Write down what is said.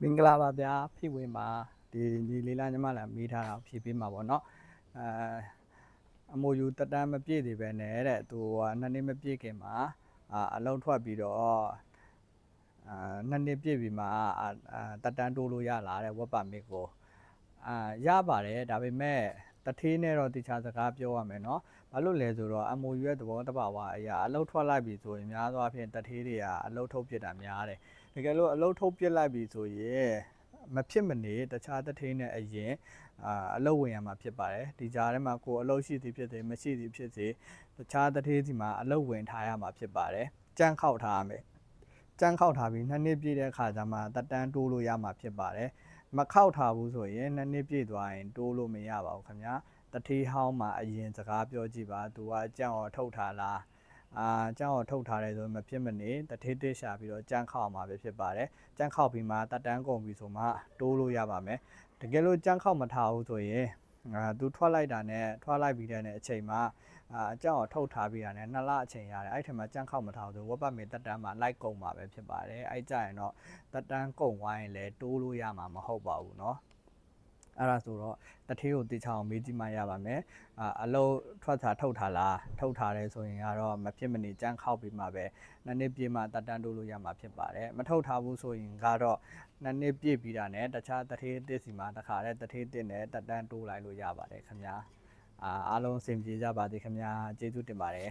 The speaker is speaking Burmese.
မင်္ဂလာပါဗျာဖိဝင်ပါဒီဒီလေးလာညီမလာမေးထားတာဖြည့်ပေးမှာပေါ့နော်အဲအမိုယူတက်တန်းမပြည့်သေးပဲနဲ့တဲ့သူကနှစ်နှစ်မပြည့်ခင်မှာအာအလုံးထွက်ပြီးတော့အာနှစ်နှစ်ပြည့်ပြီးမှအာအာတက်တန်းတိုးလို့ရလာတဲ့ဝက်ပါမစ်ကိုအာရပါတယ်ဒါပေမဲ့ တထေးနဲ့တော့တခြားစကားပြောရမယ်နော်ဘာလို့လဲဆိုတော့ MOU ရဲ့သဘောတဘာဝအရာအလုံးထွက်လိုက်ပြီဆိုရင်များသောအားဖြင့်တထေးတွေကအလုံးထုတ်ပြစ်တာများတယ်တကယ်လို့အလုတ်ထုတ်ပြစ်လိုက်ပြီဆိုရင်မဖြစ်မနေတခြားတစ်ထိန်းနဲ့အရင်အာအလုတ်ဝင်ရမှာဖြစ်ပါတယ်ဒီကြားထဲမှာကိုယ်အလုတ်ရှိသည်ဖြစ်စေမရှိသည်ဖြစ်စေတခြားတစ်ထိန်းစီမှာအလုတ်ဝင်ထားရမှာဖြစ်ပါတယ်ကြမ်းခောက်ထားရမယ်ကြမ်းခောက်ထားပြီးနှစ်နှစ်ပြည့်တဲ့အခါကျမှတက်တန်းတိုးလို့ရမှာဖြစ်ပါတယ် မခောက်ထားဘူးဆိုရင်နှစ်နှစ်ပြည့်သွားရင်တိုးလို့မရပါဘူးခင်ဗျာတထေးဟောင်းမှာအရင်စကားပြောကြည့်ပါသူကအကြောင်းထုတ်ထားလားအာအကြောင်းကိုထုတ်ထားတယ်ဆိုရင်မဖြစ်မနေတထေးတစ်ရှာပြီးတော့ကြမ်းခောက်မှာပဲဖြစ်ပါတယ်ကြမ်းခောက်ပြီးမှတက်တန်းကုန်ပြီဆိုမှတိုးလို့ရပါမယ်တကယ်လို့ကြမ်းခောက်မထားဘူးဆိုရင်အာသူထွက်လိုက်တာနဲ့ထွက်လိုက်ပြီးတဲ့အချိန်မှာ အာအကြောင်းကိုထုတ်ထားပြီးတာနဲ့နှစ်လအချိန်ရတယ်အဲ့ထက်မှကြမ်းခောက်မထားဘူးဆိုဝက်ပတ်မီတက်တန်းမှာလိုက်ကုန်မှာပဲဖြစ်ပါတယ်အဲ့ကြရင်တော့တက်တန်းကုန်ဝိုင်းလည်းတိုးလို့ရမှာမဟုတ်ပါဘူးเนาะ အဲ့ဒါဆိုတော့တထေးကိုတေချာအောင်မေးကြည့်မှရပါမယ်အာအလုံးထွက်တာထုတ်ထားလားထုတ်ထားတယ်ဆိုရင်ကတော့မဖြစ်မနေကြမ်းခောက်ပြီးမှပဲနှစ်နှစ်ပြည့်မှတက်တန်းတိုးလို့ရမှာဖြစ်ပါတယ်မထုတ်ထားဘူးဆိုရင်ကတော့နှစ်နှစ်ပြည့်ပြီးတာနဲ့တခြားတထေးတစ်စီမှာတခါတည်းတထေးတစ်နဲ့တက်တန်းတိုးလိုက်လို့ရပါတယ်ခင်ဗျာအာ အားလုံးအဆင်ပြေကြပါစေခင်ဗျာကျေးဇူးတင်ပါတယ်